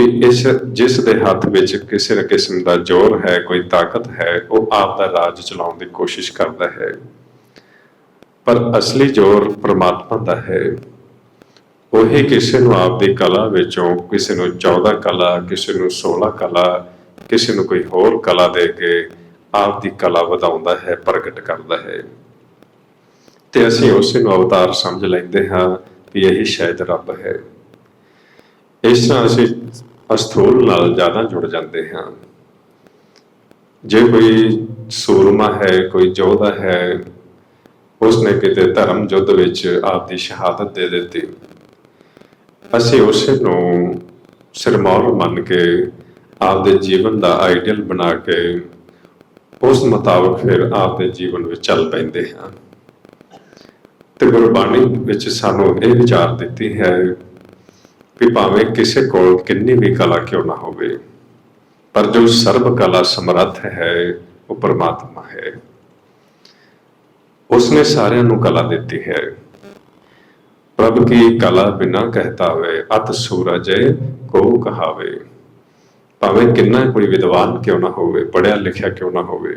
ਵੀ ਇਸ, ਜਿਸ ਦੇ ਹੱਥ ਵਿੱਚ ਕਿਸੇ ਨਾ ਕਿਸਮ ਦਾ ਜ਼ੋਰ ਹੈ, ਕੋਈ ਤਾਕਤ ਹੈ, ਉਹ ਆਪ ਦਾ ਰਾਜ ਚਲਾਉਣ ਦੀ ਕੋਸ਼ਿਸ਼ ਕਰਦਾ ਹੈ। ਪਰ ਅਸਲੀ ਜ਼ੋਰ ਪ੍ਰਮਾਤਮਾ ਦਾ ਹੈ। ਉਹੀ ਕਿਸੇ ਨੂੰ ਆਪ ਦੀ ਕਲਾ ਵਿੱਚੋਂ ਕਿਸੇ ਨੂੰ 14 ਕਲਾ, ਕਿਸੇ ਨੂੰ 16 ਕਲਾ, ਕਿਸੇ ਨੂੰ ਕੋਈ ਹੋਰ ਕਲਾ ਦੇ ਕੇ ਆਪ ਦੀ ਕਲਾ ਵਧਾਉਂਦਾ ਹੈ, ਪ੍ਰਗਟ ਕਰਦਾ ਹੈ। ਤੇ ਅਸੀਂ ਉਸੇ ਨੂੰ ਅਵਤਾਰ ਸਮਝ ਲੈਂਦੇ ਹਾਂ ਵੀ ਇਹੀ ਸ਼ਾਇਦ ਰੱਬ ਹੈ। ਇਸ ਤਰ੍ਹਾਂ ਅਸੀਂ ਅਸਥੂਲ ਨਾਲ ਜ਼ਿਆਦਾ ਜੁੜ ਜਾਂਦੇ ਹਾਂ। ਜੇ ਕੋਈ ਸੂਰਮਾ ਹੈ, ਕੋਈ ਯੋਧਾ ਹੈ, ਉਸਨੇ ਕਿਤੇ ਧਰਮ ਯੁੱਧ ਵਿੱਚ ਆਪ ਦੀ ਸ਼ਹਾਦਤ ਦੇ ਦਿੱਤੀ। ਅਸੀਂ ਉਸ ਨੂੰ ਸਿਰਮੌਰ ਮੰਨ ਕੇ ਆਪਦੇ ਜੀਵਨ ਦਾ ਆਈਡੀਅਲ ਬਣਾ ਕੇ ਉਸ ਮੁਤਾਬਕ ਫਿਰ ਆਪਦੇ ਜੀਵਨ ਵਿੱਚ ਚੱਲ ਪੈਂਦੇ ਹਾਂ। ਤੇ ਗੁਰਬਾਣੀ ਵਿੱਚ ਸਾਨੂੰ ਇਹ ਵਿਚਾਰ ਦਿੱਤੀ ਹੈ ਵੀ ਭਾਵੇਂ ਕਿਸੇ ਕੋਲ ਕਿੰਨੀ ਵੀ ਕਲਾ ਕਿਉਂ ਨਾ ਹੋਵੇ, ਪਰ ਜੋ ਸਰਬ ਕਲਾ ਸਮਰੱਥ ਹੈ, ਉਹ ਪਰਮਾਤਮਾ ਹੈ। ਉਸਨੇ ਸਾਰਿਆਂ ਨੂੰ ਕਲਾ ਦਿੱਤੀ ਹੈ। ਪ੍ਰਭ ਕੀ ਕਲਾ ਬਿਨਾ ਕਹਤਾ ਹੋਵੇ ਅਤ ਸੂਰਜ ਕੋ ਕਹਾਵੇ। ਭਾਵੇਂ ਕਿੰਨਾ ਕੋਈ ਵਿਦਵਾਨ ਕਿਉਂ ਨਾ ਹੋਵੇ ਪੜਿਆ ਲਿਖਿਆ ਕਿਉਂ ਨਾ ਹੋਵੇ।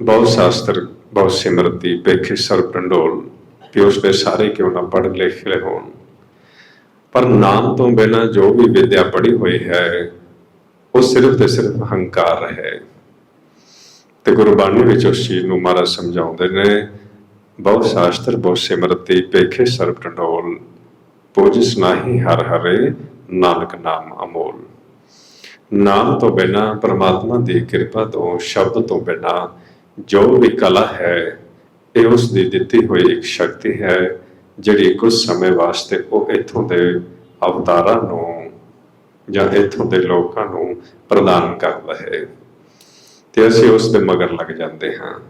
ਬਹੁਤ ਸ਼ਾਸਤਰ, ਬਹੁਤ ਸਿਮਰਤੀ, ਪੇਖੇ ਸਰਬ ਟੰਡੋਲ ਕਿ ਸਾਰੇ ਕਿਉਂ ਨਾ ਪੜ੍ਹ ਲਿਖ ਲਏ ਹੋਣ। ਪਰ ਨਾਮ ਤੋਂ ਬਿਨਾ ਜੋ ਵੀ ਵਿਦਿਆ ਪੜ੍ਹੀ ਹੋਈ ਹੈ, ਉਹ ਸਿਰਫ ਤੇ ਸਿਰਫ ਹੰਕਾਰ ਹੈ। ਤੇ ਗੁਰਬਾਣੀ ਵਿੱਚ ਉਸ ਚੀਜ਼ ਨੂੰ ਮਹਾਰਾਜ ਸਮਝਾਉਂਦੇ ਨੇ, ਬਹੁ ਸ਼ਾਸਤਰ, ਬਹੁ ਸਿਮਰਤੀ ਪੇਖੇ ਸਰਬ ਟੰਡੋਲ ਪੂਜਿਸ ਨਾਹੀ ਹਰ ਹਰੇ, ਨਾਨਕ ਨਾਮ ਅਮੋਲ। ਨਾਮ ਤੋਂ ਬਿਨਾ, ਪ੍ਰਮਾਤਮਾ ਦੀ ਕਿਰਪਾ ਤੋਂ, ਸ਼ਬਦ ਤੋਂ ਬਿਨਾ ਜੋ ਵੀ ਕਲਾ ਹੈ, ਇਹ ਉਸ ਦੀ ਦਿੱਤੀ ਹੋਈ ਇੱਕ ਸ਼ਕਤੀ ਹੈ ਜਿਹੜੀ ਕੁਝ ਸਮੇਂ ਵਾਸਤੇ ਉਹ ਇੱਥੋਂ ਦੇ ਅਵਤਾਰਾਂ ਨੂੰ ਜਾਂ ਇੱਥੋਂ ਦੇ ਲੋਕਾਂ ਨੂੰ ਪ੍ਰਦਾਨ ਕਰਦਾ ਹੈ ਤੇ ਅਸੀਂ ਉਸ ਦੇ ਮਗਰ ਲੱਗ ਜਾਂਦੇ ਹਾਂ।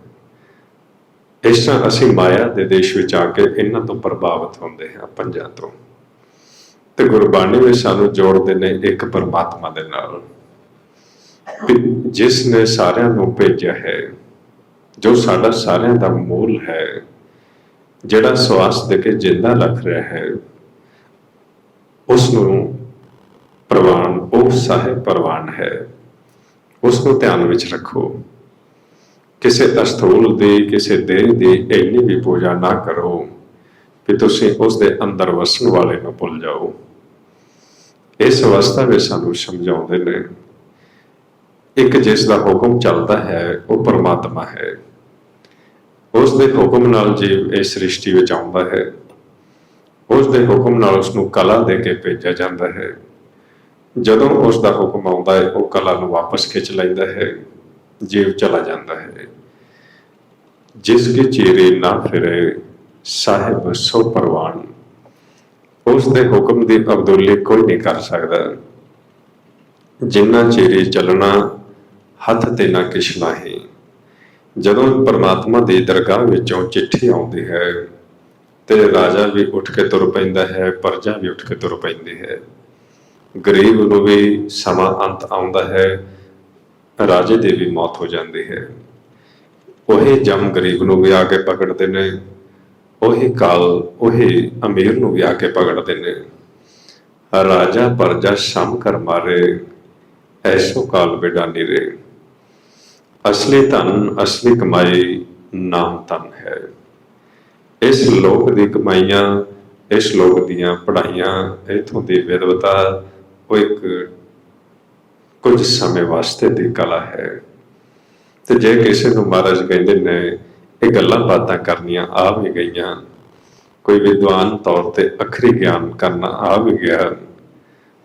ਇਸ ਤਰ੍ਹਾਂ ਅਸੀਂ ਮਾਇਆ ਦੇ ਦੇਸ਼ ਵਿੱਚ ਆ ਕੇ ਇਹਨਾਂ ਤੋਂ ਪ੍ਰਭਾਵਿਤ ਹੁੰਦੇ ਹਾਂ ਪੰਜਾਂ ਤੋਂ। ਤੇ ਗੁਰਬਾਣੀ ਵਿੱਚ ਸਾਨੂੰ ਜੋੜਦੇ ਨੇ ਇੱਕ ਪਰਮਾਤਮਾ ਦੇ ਨਾਲ। ਵੀ ਜਿਸ ਨੇ ਸਾਰਿਆਂ ਨੂੰ ਭੇਜਿਆ ਹੈ, ਜੋ ਸਾਡਾ ਸਾਰਿਆਂ ਦਾ ਮੂਲ ਹੈ ਜਿਹੜਾ ਸਵਾਸ ਦੇ ਕੇ ਜਿੰਦਾ ਲੱਖ ਰਿਹਾ ਹੈ ਉਸ ਨੂੰ ਪ੍ਰਵਾਨ, ਉਹ ਸਾਹਿਬ ਪ੍ਰਵਾਨ ਹੈ। ਉਸ ਨੂੰ ਧਿਆਨ ਵਿੱਚ ਰੱਖੋ। ਕਿਸੇ ਅਸਥੂਲ ਦੀ, ਕਿਸੇ ਦੇਹ ਦੀ ਇੰਨੀ ਵੀ ਪੂਜਾ ਨਾ ਕਰੋ ਕਿ ਤੁਸੀਂ ਉਸ ਦੇ ਅੰਦਰ ਵਸਣ ਵਾਲੇ ਨੂੰ ਭੁੱਲ ਜਾਓ। ਇਸ ਅਵਸਥਾ ਵਿੱਚ ਸਾਨੂੰ ਸਮਝਾਉਂਦੇ ਨੇ, ਇੱਕ ਜਿਸ ਦਾ ਹੁਕਮ ਚੱਲਦਾ ਹੈ, ਉਹ ਪਰਮਾਤਮਾ ਹੈ। ਉਸ ਦੇ ਹੁਕਮ ਨਾਲ ਜੀਵ ਇਸ ਸ੍ਰਿਸ਼ਟੀ ਵਿੱਚ ਆਉਂਦਾ ਹੈ। ਉਸ ਦੇ ਹੁਕਮ ਨਾਲ ਉਸ ਨੂੰ ਕਲਾ ਦੇ ਕੇ ਭੇਜਿਆ ਜਾਂਦਾ ਹੈ। ਜਦੋਂ ਉਸ ਦਾ ਹੁਕਮ ਆਉਂਦਾ ਹੈ, ਉਹ ਕਲਾ ਨੂੰ ਵਾਪਸ ਖਿੱਚ ਲੈਂਦਾ ਹੈ, ਜੀਵ ਚਲਾ ਜਾਂਦਾ ਹੈ। ਜਿਸ ਕੀ ਚੀਰੇ ਨਾ ਫਿਰੇ, ਸਾਹਿਬ ਸੋ ਪਰਵਾਨ ਉਸ ਦੇ ਹੁਕਮ ਦੀ ਅਬਦੁੱਲੀ ਕੋਈ ਨਹੀਂ ਕਰ ਸਕਦਾ। ਜਿੰਨਾ ਚਿਰੇ ਚੱਲਣਾ, ਹੱਥ ਤੇ ਨਾ ਕਿਛ ਨਾਹੀ ਜਦੋਂ ਪਰਮਾਤਮਾ ਦੀ ਦਰਗਾਹ ਵਿੱਚੋਂ ਚਿੱਠੀ ਆਉਂਦੀ ਹੈ ਤੇ ਰਾਜਾ ਵੀ ਉੱਠ ਕੇ ਤੁਰ ਪੈਂਦਾ ਹੈ, ਪਰਜਾ ਵੀ ਉੱਠ ਕੇ ਤੁਰ ਪੈਂਦੀ ਹੈ। ਗਰੀਬ ਨੂੰ ਵੀ ਸਮਾਂ ਅੰਤ ਆਉਂਦਾ ਹੈ, ਰਾਜੇ ਦੀ ਵੀ ਮੌਤ ਹੋ ਜਾਂਦੀ ਹੈ। ਉਹੀ ਜਮ ਗਰੀਬ ਨੂੰ ਵੀ ਆ ਕੇ ਪਕੜਦੇ ਨੇ, ਉਹੀ ਕਾਲ, ਉਹੀ ਅਮੀਰ ਨੂੰ ਵੀ ਆ ਕੇ ਪਕੜਦੇ ਨੇ। ਰਾਜਾ ਪਰਜਾ ਸਮ ਕਰ ਮਾਰੇ, ਐਸੋ ਕਾਲ ਬਿਡਾਨੀ ਰੇ। ਅਸਲੀ ਧਨ, ਅਸਲੀ ਕਮਾਈ ਨਾਮ ਧਨ ਹੈ। ਇਸ ਲੋਕ ਦੀ ਕਮਾਈਆਂ, ਇਸ ਲੋਕ ਦੀਆਂ ਪੜ੍ਹਾਈਆਂ, ਇਥੋਂ ਦੀ ਵਿਦਵਤਾ ਉਹ ਇੱਕ ਕੁਝ ਸਮੇਂ ਵਾਸਤੇ ਦੀ ਕਲਾ ਹੈ। ਤੇ ਜੇ ਕਿਸੇ ਨੂੰ ਮਹਾਰਾਜ ਕਹਿੰਦੇ ਨੇ, ਇਹ ਗੱਲਾਂ ਬਾਤਾਂ ਕਰਨੀਆਂ ਆ ਵੀ ਗਈਆਂ, ਕੋਈ ਵਿਦਵਾਨ ਤੌਰ ਤੇ ਅਖਰੀ ਗਿਆਨ ਕਰਨਾ ਆ ਵੀ ਗਿਆ,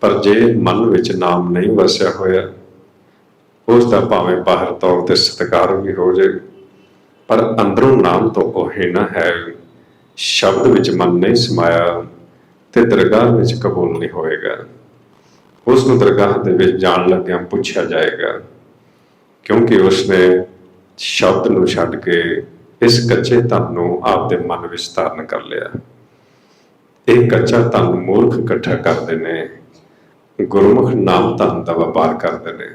ਪਰ ਜੇ ਮਨ ਵਿੱਚ ਨਾਮ ਨਹੀਂ ਵਸਿਆ ਹੋਇਆ ਉਸ ਦਾ ਭਾਵੇਂ ਬਾਹਰ ਤੌਰ ਤੇ ਸਤਿਕਾਰ ਵੀ ਹੋ ਜਾਏ ਪਰ ਅੰਦਰੋਂ ਨਾਮ ਤੋਂ ਉਹ ਨਾ ਹੈ। ਸ਼ਬਦ ਵਿੱਚ ਮਨ ਨਹੀਂ ਸਮਾਇਆ ਤੇ ਦਰਗਾਹ ਵਿੱਚ ਕਬੂਲ ਨਹੀਂ ਹੋਏਗਾ। ਉਸ ਨੂੰ ਦਰਗਾਹ ਦੇ ਵਿੱਚ ਜਾਣ ਲੱਗਿਆਂ ਪੁੱਛਿਆ ਜਾਏਗਾ, ਕਿਉਂਕਿ ਉਸਨੇ ਸ਼ਬਦ ਨੂੰ ਛੱਡ ਕੇ ਇਸ ਕੱਚੇ ਧਨ ਨੂੰ ਆਪਦੇ ਮਨ ਵਿੱਚ ਧਾਰਨ ਕਰ ਲਿਆ। ਇਹ ਕੱਚਾ ਧਨ ਮੂਰਖ ਇਕੱਠਾ ਕਰਦੇ ਨੇ, ਗੁਰਮੁਖ ਨਾਮ ਧਨ ਦਾ ਵਪਾਰ ਕਰਦੇ ਨੇ।